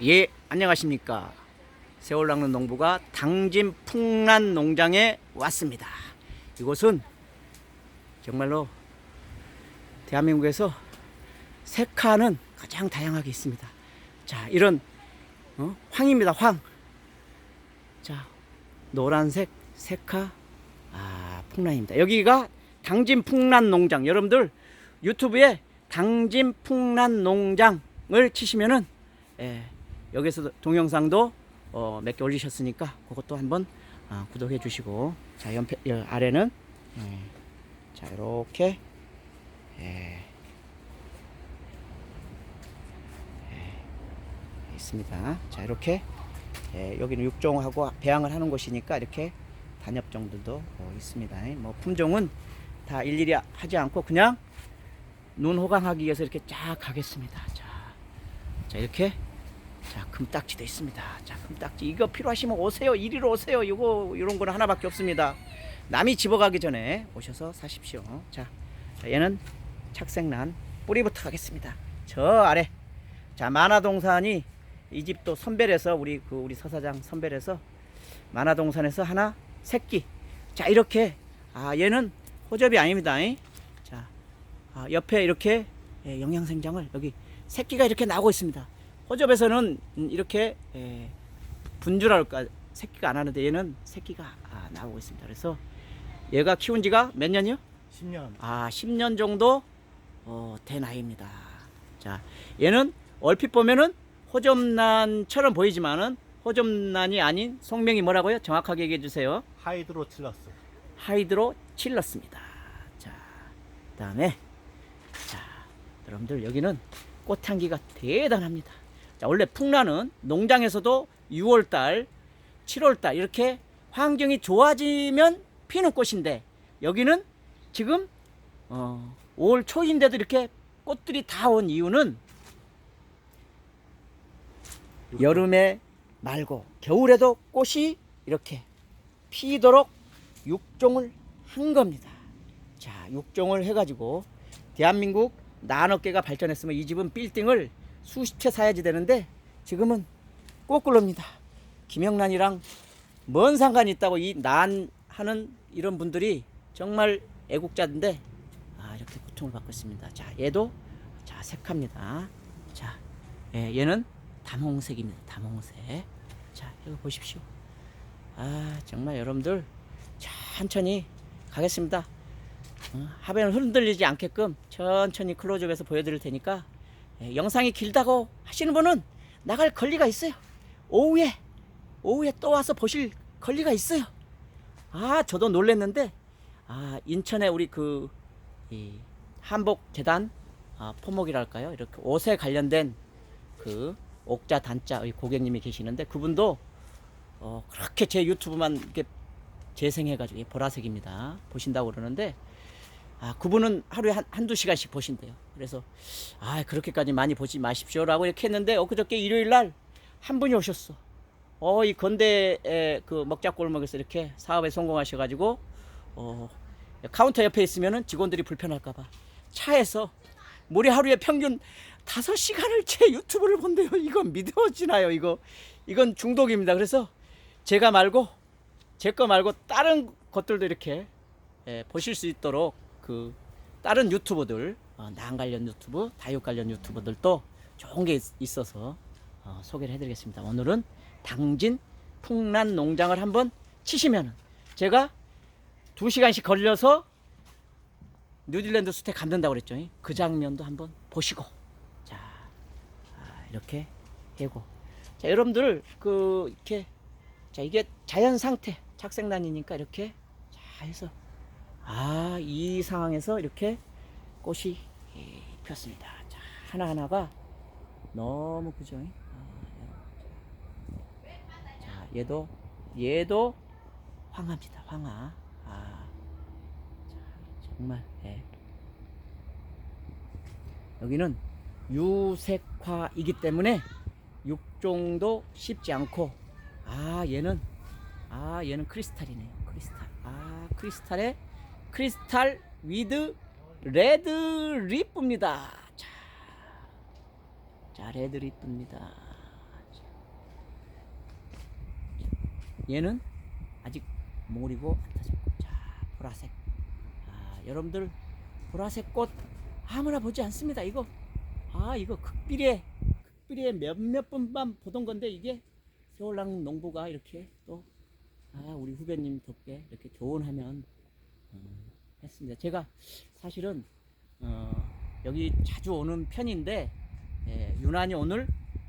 예, 안녕하십니까. 세월 낚는 농부가 당진 풍란 농장에 왔습니다. 이곳은 정말로 대한민국에서 색화는 가장 다양하게 있습니다. 자, 이런 어? 황입니다. 황. 자, 노란색 색화 아, 풍란입니다. 여기가 당진 풍란 농장. 여러분들 유튜브에 당진 풍란 농장을 치시면은 예, 여기서 동영상도 어, 몇 개 올리셨으니까 그것도 한번 아, 구독해 주시고 자 옆에 여, 아래는 예, 자 이렇게 예, 예, 있습니다. 자 이렇게 예, 여기는 육종하고 배양을 하는 곳이니까 이렇게 단엽 종들도 어, 있습니다. 뭐 품종은 다 일일이 하지 않고 그냥 눈 호강하기 위해서 이렇게 쫙 가겠습니다. 자, 자 이렇게 자 금딱지도 있습니다. 자 금딱지 이거 필요하시면 오세요. 이리로 오세요. 이거 이런 거는 하나밖에 없습니다. 남이 집어가기 전에 오셔서 사십시오. 자, 자 얘는 착색난 뿌리부터 가겠습니다. 저 아래 자 만화동산이 이 집도 선별해서 우리 그 우리 서사장 선별해서 만화동산에서 하나 새끼 자 이렇게 아 얘는 호접이 아닙니다. 잉? 자 아, 옆에 이렇게 예, 영양생장을 여기 새끼가 이렇게 나오고 있습니다. 호접에서는 음, 이렇게 예, 분주랄까 새끼가 안 하는데 얘는 새끼가 아, 나오고 있습니다. 그래서 얘가 키운 지가 몇 년이요? 10년. 아 10년 정도 어, 된 아이입니다. 자 얘는 얼핏 보면은 호접란처럼 보이지만은 호접란이 아닌 성명이 뭐라고요? 정확하게 얘기해 주세요. 하이드로칠러스. 하이드로 칠렀습니다. 자, 그다음에 자, 여러분들 여기는 꽃향기가 대단합니다. 자, 원래 풍란은 농장에서도 6월 달, 7월 달 이렇게 환경이 좋아지면 피는 꽃인데 여기는 지금 어, 5월 초인데도 이렇게 꽃들이 다 온 이유는 여름에 말고 겨울에도 꽃이 이렇게 피도록 육종을 한 겁니다. 자, 육종을 해가지고 대한민국 난어깨가 발전했으면 이 집은 빌딩을 수십 채 사야지 되는데 지금은 거꾸로입니다. 김영란이랑 뭔 상관이 있다고 이 난 하는 이런 분들이 정말 애국자인데 아, 이렇게 고통을 받고 있습니다. 자, 얘도 자 색합니다. 자, 예, 얘는 담홍색입니다. 담홍색. 자, 이거 보십시오. 아, 정말 여러분들 천천히 가겠습니다. 어, 화면을 흔들리지 않게끔 천천히 클로즈업해서 보여드릴 테니까 예, 영상이 길다고 하시는 분은 나갈 권리가 있어요. 오후에 오후에 또 와서 보실 권리가 있어요. 아 저도 놀랬는데 아 인천에 우리 그이 한복 재단 아, 포목이랄까요 이렇게 옷에 관련된 그 옥자 단자의 고객님이 계시는데 그분도 어, 그렇게 제 유튜브만 이렇게 재생해가지고 이 보라색입니다. 보신다고 그러는데 아 그분은 하루에 한, 한두 시간씩 보신대요. 그래서 아 그렇게까지 많이 보지 마십시오라고 이렇게 했는데 엊그저께 일요일 날 한 분이 오셨어. 어 이 건대의 그 먹자골목에서 이렇게 사업에 성공하셔가지고 어 카운터 옆에 있으면은 직원들이 불편할까봐 차에서 무려 하루에 평균 다섯 시간을 제 유튜브를 본대요. 이건 믿어지나요? 이거 이건 중독입니다. 그래서 제가 말고 제 거 말고 다른 것들도 이렇게 예, 보실 수 있도록 그 다른 유튜버들 어, 난 관련 유튜브, 다육 관련 유튜버들도 좋은 게 있- 있어서 어, 소개를 해드리겠습니다. 오늘은 당진 풍란 농장을 한번 치시면은 제가 두 시간씩 걸려서 뉴질랜드 숲에 간다고 그랬죠. 그 장면도 한번 보시고 자 아, 이렇게 해고 자 여러분들 그 이렇게 자 이게 자연 상태 착색란이니까 이렇게 자 해서 아 이 상황에서 이렇게 꽃이 예, 폈습니다. 자 하나 하나가 너무 그죠? 아, 자 얘도 얘도 황합니다. 황하. 아 자, 정말 예. 여기는 유색화이기 때문에 육종도 쉽지 않고 아 얘는 아 얘는 크리스탈이네요 크리스탈 아 크리스탈에 크리스탈 위드 레드 리프입니다. 자, 자 레드 리프입니다. 얘는 아직 몰이고 안 터졌고, 자 보라색. 아, 여러분들 보라색 꽃 아무나 보지 않습니다. 이거 아 이거 극비례 극비례 몇몇 분만 보던 건데 이게 세월랑 농부가 이렇게 또 아, 우리 후배님 덕에 이렇게 조언하면 했습니다 제가 사실은 어, 여기 자주 오는 편인데 예, 유난히 오늘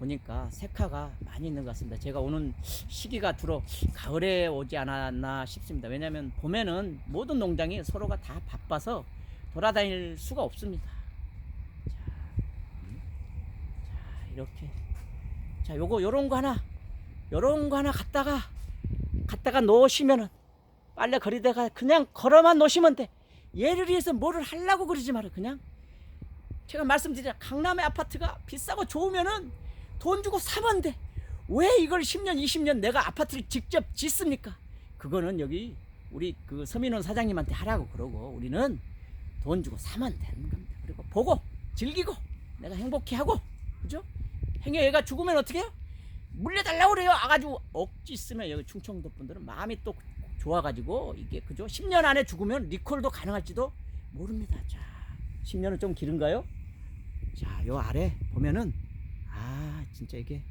보니까 색화가 많이 있는 것 같습니다. 제가 오는 시기가 주로 가을에 오지 않았나 싶습니다. 왜냐하면 봄에는 모든 농장이 서로가 다 바빠서 돌아다닐 수가 없습니다. 자, 음. 자 이렇게 자 요거 요런 거 하나 요런 거 하나 갖다가 갖다가 놓으시면은 빨래 거리다가 그냥 걸어만 놓으시면 돼. 얘를 위해서 뭐를 하려고 그러지 마라 그냥 제가 말씀드리자 강남의 아파트가 비싸고 좋으면은 돈 주고 사면 돼. 왜 이걸 10년, 20년 내가 아파트를 직접 짓습니까? 그거는 여기 우리 그 서민원 사장님한테 하라고 그러고 우리는 돈 주고 사면 되는 겁니다. 그리고 보고 즐기고 내가 행복해 하고 그죠? 행여 얘가 죽으면 어떻게 해요? 물려달라고 그래요. 아가지고 억지 쓰면 여기 충청도 분들은 마음이 또 좋아가지고 이게 그죠? 10년 안에 죽으면 리콜도 가능할지도 모릅니다. 자, 10년은 좀 길은가요? 자, 요 아래 보면은 아, 진짜 이게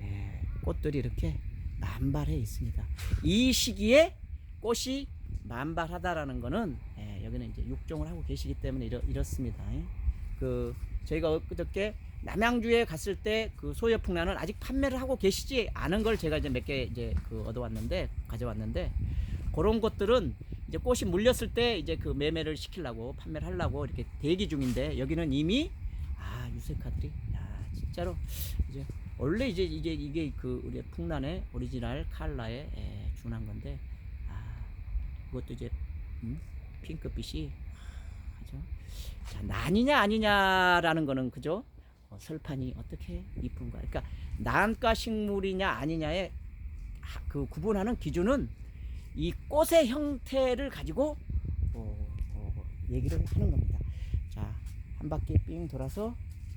예, 꽃들이 이렇게 만발해 있습니다. 이 시기에 꽃이 만발하다라는 거는 예, 여기는 이제 육종을 하고 계시기 때문에 이렇, 이렇습니다. 예. 그 저희가 엊그저께 남양주에 갔을 때 그 소여 풍란은 아직 판매를 하고 계시지 않은 걸 제가 이제 몇 개 이제 그 얻어왔는데 가져왔는데 그런 것들은 이제 꽃이 물렸을 때 이제 그 매매를 시키려고 판매를 하려고 이렇게 대기 중인데 여기는 이미 아 유세카들이 야 진짜로 이제 원래 이제 이게 이게 그 우리 풍란의 오리지널 칼라에 에, 준한 건데 아 그것도 이제 음? 핑크빛이 아, 그죠 자 난이냐 아니냐라는 거는 그죠 어, 설판이 어떻게 이쁜가 그러니까 난가 식물이냐 아니냐의 하- 그 구분하는 기준은 이 꽃의 형태를 가지고 어, 어, 얘기를 하는 겁니다. 자, 한 바퀴 삥 돌아서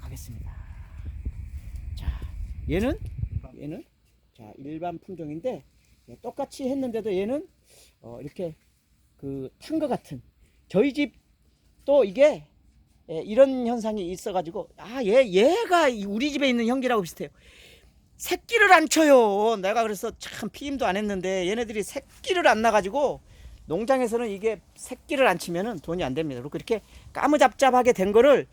가겠습니다. 자, 얘는 얘는 자 일반 품종인데 예, 똑같이 했는데도 얘는 어, 이렇게 그 탄 것 같은 저희 집 또 이게 예, 이런 현상이 있어가지고 아 얘 얘가 이 우리 집에 있는 형기라고 비슷해요. 새끼를 안 쳐요. 내가 그래서 참 피임도 안 했는데 얘네들이 새끼를 안 나가지고 농장에서는 이게 새끼를 안 치면은 돈이 안 됩니다. 그리고 이렇게 까무잡잡하게 된 거를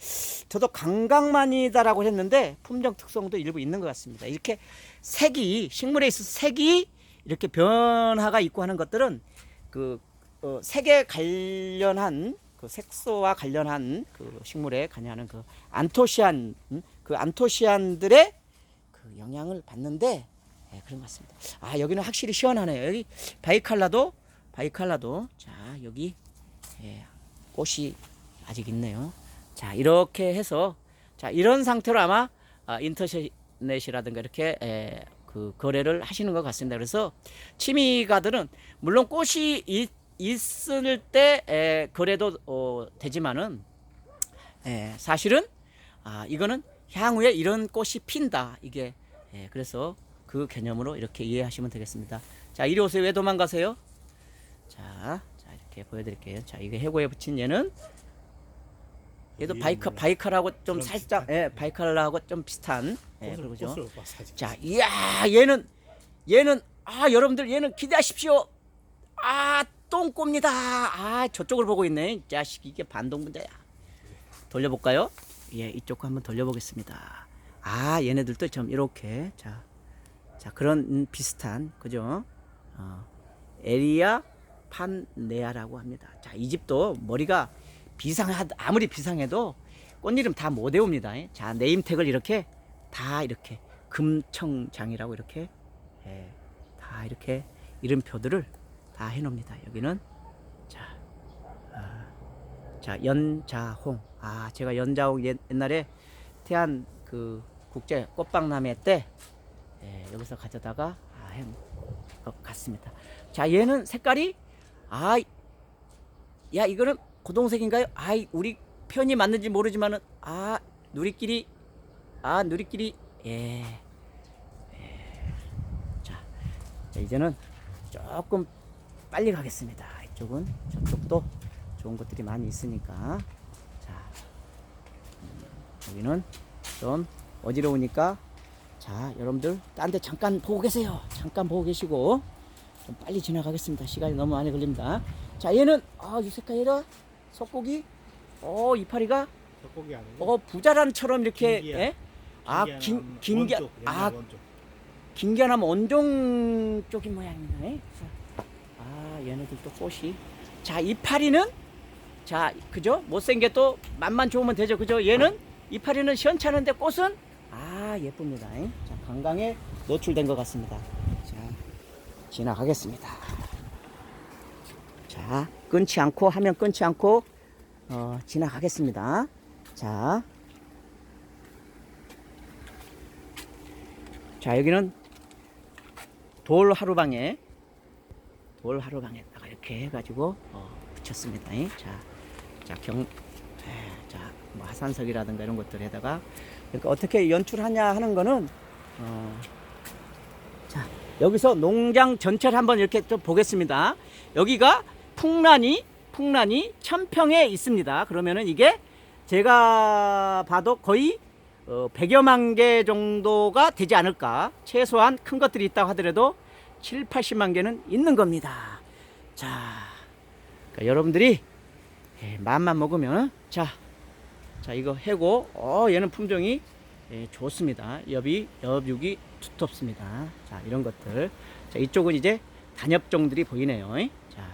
저도 강강만이다라고 했는데 품종 특성도 일부 있는 것 같습니다. 이렇게 색이 식물에 있어서 색이 이렇게 변화가 있고 하는 것들은 그 어, 색에 관련한 그 색소와 관련한 그 식물에 관여하는 그 안토시안 음? 그 안토시안들의 그 영향을 받는데 예, 그런 것 같습니다. 아 여기는 확실히 시원하네요. 여기 바이칼라도 바이칼라도 자 여기 예, 꽃이 아직 있네요. 자 이렇게 해서 자 이런 상태로 아마 아, 인터넷이라든가 이렇게 에, 그 거래를 하시는 것 같습니다. 그래서 취미가들은 물론 꽃이 있, 있을 때 에, 거래도 어, 되지만은 에, 사실은 아 이거는 향후에 이런 꽃이 핀다 이게 예, 그래서 그 개념으로 이렇게 이해하시면 되겠습니다. 자 이리 오세요. 왜 도망가세요? 자, 자 이렇게 보여드릴게요. 자 이게 해고에 붙인 얘는 얘도 이 바이카 얘는 바이칼하고 좀 살짝 예, 바이칼하고 좀 비슷한 예, 그러죠. 자, 이야, 얘는 얘는 아 여러분들 얘는 기대하십시오. 아 똥꼬입니다. 아 저쪽을 보고 있네. 이 자식 이게 반동분자야. 돌려볼까요? 예, 이쪽 거 한번 돌려보겠습니다. 아 얘네들도 좀 이렇게 자, 자 그런 음, 비슷한 그죠? 어, 에리아 판네아라고 합니다. 자, 이 집도 머리가 비상하 아무리 비상해도 꽃 이름 다 못 외웁니다. 자, 네임택을 이렇게 다 이렇게 금청장이라고 이렇게 예, 다 이렇게 이름표들을 다 해놓습니다. 여기는 자, 아, 자 연자홍. 아, 제가 연자홍 옛- 옛날에 태안 그 국제 꽃박람회 때 예, 여기서 가져다가 아, 해 것 같습니다. 자, 얘는 색깔이 아, 야 이거는 고동색인가요? 아이 우리 표현이 맞는지 모르지만은 아 누리끼리 아 누리끼리 예. 예. 자, 자, 이제는 조금 빨리 가겠습니다. 이쪽은 저쪽도 좋은 것들이 많이 있으니까 자 음, 여기는 좀 어지러우니까 자 여러분들 딴 데 잠깐 보고 계세요. 잠깐 보고 계시고 좀 빨리 지나가겠습니다. 시간이 너무 많이 걸립니다. 자 얘는 아 유색카이라 속고기 어 이파리가 젖고기 아니고 어 부자란처럼 이렇게. 예? 아, 긴, 긴기야는 긴겨, 원쪽, 아, 옛날 원쪽. 긴견함 원종 쪽인? 아, 얘네들 또 꽃이. 자, 이파리는 자, 그죠? 못생겨 또 맛만 좋으면 되죠. 그죠? 얘는 이파리는 시원찮은데 꽃은 아, 예쁩니다. 예? 자, 관광에 노출된 것 같습니다. 자, 지나가겠습니다. 자, 끊지 않고 하면 끊지 않고 어, 지나가겠습니다. 자, 자 여기는 돌 하루방에 돌 하루방에다가 이렇게 해가지고 어, 붙였습니다. 예? 자, 자 경, 에, 자, 뭐 하산석이라든가 이런 것들에다가 그러니까 어떻게 연출하냐 하는 거는 어, 자 여기서 농장 전체를 한번 이렇게 또 보겠습니다. 여기가 풍란이 풍란이 천평에 있습니다. 그러면은 이게 제가 봐도 거의 어, 100여만 개 정도가 되지 않을까. 최소한 큰 것들이 있다고 하더라도 7, 80만 개는 있는 겁니다. 자, 그러니까 여러분들이 예, 마음만 먹으면 자, 자 이거 해고. 어, 얘는 품종이 예, 좋습니다. 엽이 엽육이 두텁습니다. 자, 이런 것들. 자, 이쪽은 이제 단엽종들이 보이네요. 자,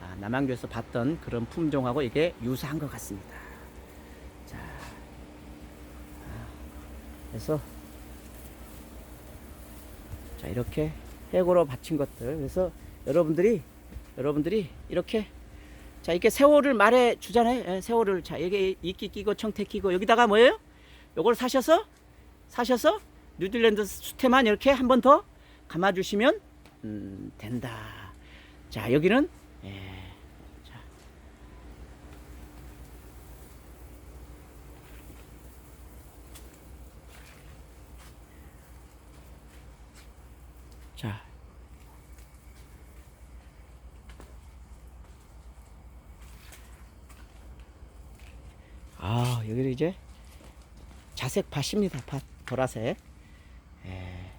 아, 남양주에서 봤던 그런 품종하고 이게 유사한 것 같습니다. 자, 그래서 자 이렇게 해고로 바친 것들. 그래서 여러분들이 여러분들이 이렇게 자 이렇게 세월을 말해 주잖아요. 예, 세월을 자 여기 이끼 끼고 청태 끼고 여기다가 뭐예요? 요걸 사셔서 사셔서 뉴질랜드 수태만 이렇게 한 번 더 감아 주시면 음, 된다. 자 여기는 예, 자. 자. 아, 여기는 이제 자색 밭입니다. 밭 보라색. 예.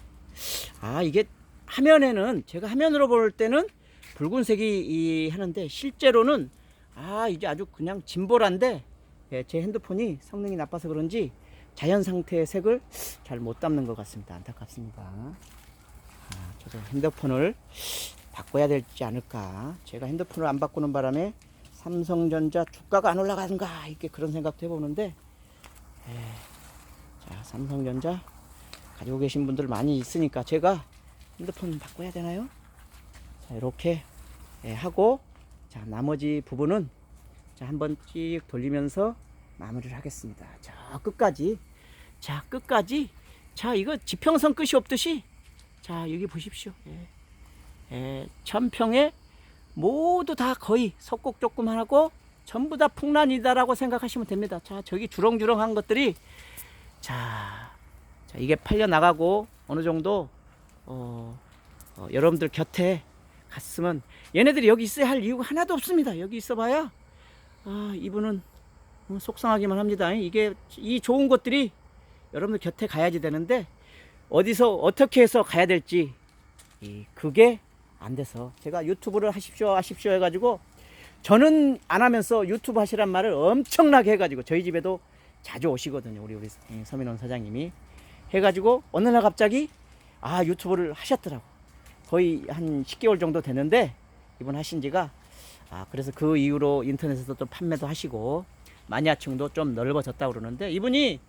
아, 이게 화면에는 제가 화면으로 볼 때는 붉은색이 이 하는데 실제로는 아, 이게 아주 그냥 진보란데 예, 제 핸드폰이 성능이 나빠서 그런지 자연 상태의 색을 잘 못 담는 것 같습니다. 안타깝습니다. 아, 저도 핸드폰을 바꿔야 되지 않을까. 제가 핸드폰을 안 바꾸는 바람에 삼성전자 주가가 안 올라가는가 이렇게 그런 생각도 해보는데, 에, 자 삼성전자 가지고 계신 분들 많이 있으니까 제가 핸드폰 바꿔야 되나요? 자 이렇게 예, 하고 자 나머지 부분은 자 한번 찍 돌리면서 마무리를 하겠습니다. 자 끝까지 자 끝까지 자 이거 지평선 끝이 없듯이 자 여기 보십시오. 예. 예, 천평에 모두 다 거의 석곡 조금만 하고 전부 다 풍란이다라고 생각하시면 됩니다. 자 저기 주렁주렁한 것들이 자, 자 이게 팔려 나가고 어느 정도 어, 어, 여러분들 곁에 갔으면 얘네들이 여기 있어야 할 이유가 하나도 없습니다. 여기 있어봐야 아 이분은 어, 속상하기만 합니다. 이게 이 좋은 것들이 여러분들 곁에 가야지 되는데 어디서 어떻게 해서 가야 될지 이 그게 안 돼서 제가 유튜브를 하십시오 하십시오 해가지고 저는 안 하면서 유튜브 하시란 말을 엄청나게 해가지고 저희 집에도 자주 오시거든요 우리 우리 서민원 사장님이 해가지고 어느 날 갑자기 아 유튜브를 하셨더라고 거의 한 10개월 정도 됐는데 이번 하신 지가 아 그래서 그 이후로 인터넷에서 또 판매도 하시고 마니아층도 좀 넓어졌다고 그러는데 이분이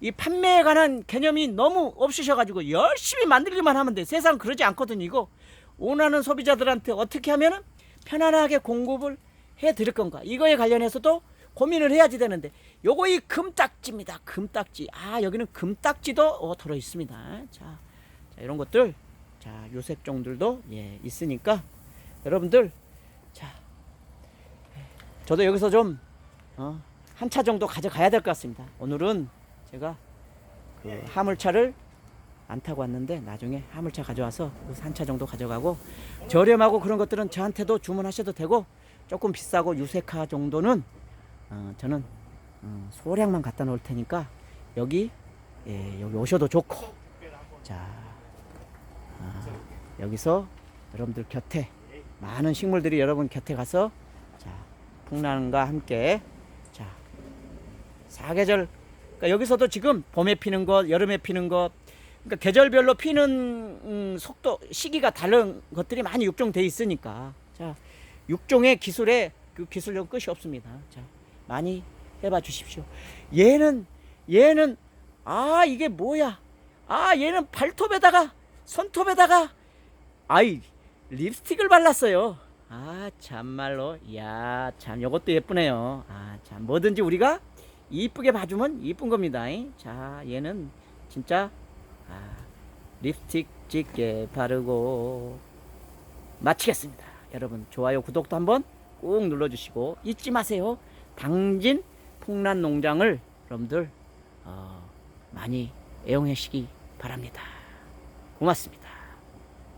이 판매에 관한 개념이 너무 없으셔가지고 열심히 만들기만 하면 돼. 세상 그러지 않거든요. 이거 원하는 소비자들한테 어떻게 하면은 편안하게 공급을 해 드릴 건가. 이거에 관련해서도 고민을 해야지 되는데 요거 이 금딱지입니다. 금딱지. 아 여기는 금딱지도 어, 들어 있습니다. 자, 자 이런 것들 자 요색종들도 예 있으니까 여러분들 자 저도 여기서 좀 어, 한 차 정도 가져가야 될 것 같습니다. 오늘은 제가 그 화물차를 안 타고 왔는데 나중에 화물차 가져와서 그 산차 정도 가져가고 저렴하고 그런 것들은 저한테도 주문하셔도 되고 조금 비싸고 유세카 정도는 어, 저는 어, 소량만 갖다 놓을 테니까 여기 예, 여기 오셔도 좋고. 자 아, 여기서 여러분들 곁에 많은 식물들이 여러분 곁에 가서 자 풍랑과 함께 자 사계절. 그러니까 여기서도 지금 봄에 피는 것 여름에 피는 것 그러니까 계절별로 피는 음, 속도 시기가 다른 것들이 많이 육종돼 있으니까 자 육종의 기술에 그 기술력 끝이 없습니다. 자 많이 해봐 주십시오. 얘는 얘는 아 이게 뭐야? 아 얘는 발톱에다가 손톱에다가 아이 립스틱을 발랐어요. 아 참말로 야 참 요것도 예쁘네요. 아 참 뭐든지 우리가 이쁘게 봐주면 이쁜 겁니다. 잉? 자 얘는 진짜 아, 립스틱 짙게 바르고 마치겠습니다. 여러분 좋아요 구독도 한번 꾹 눌러주시고 잊지 마세요. 당진 풍란 농장을 여러분들 어, 많이 애용하시기 바랍니다. 고맙습니다.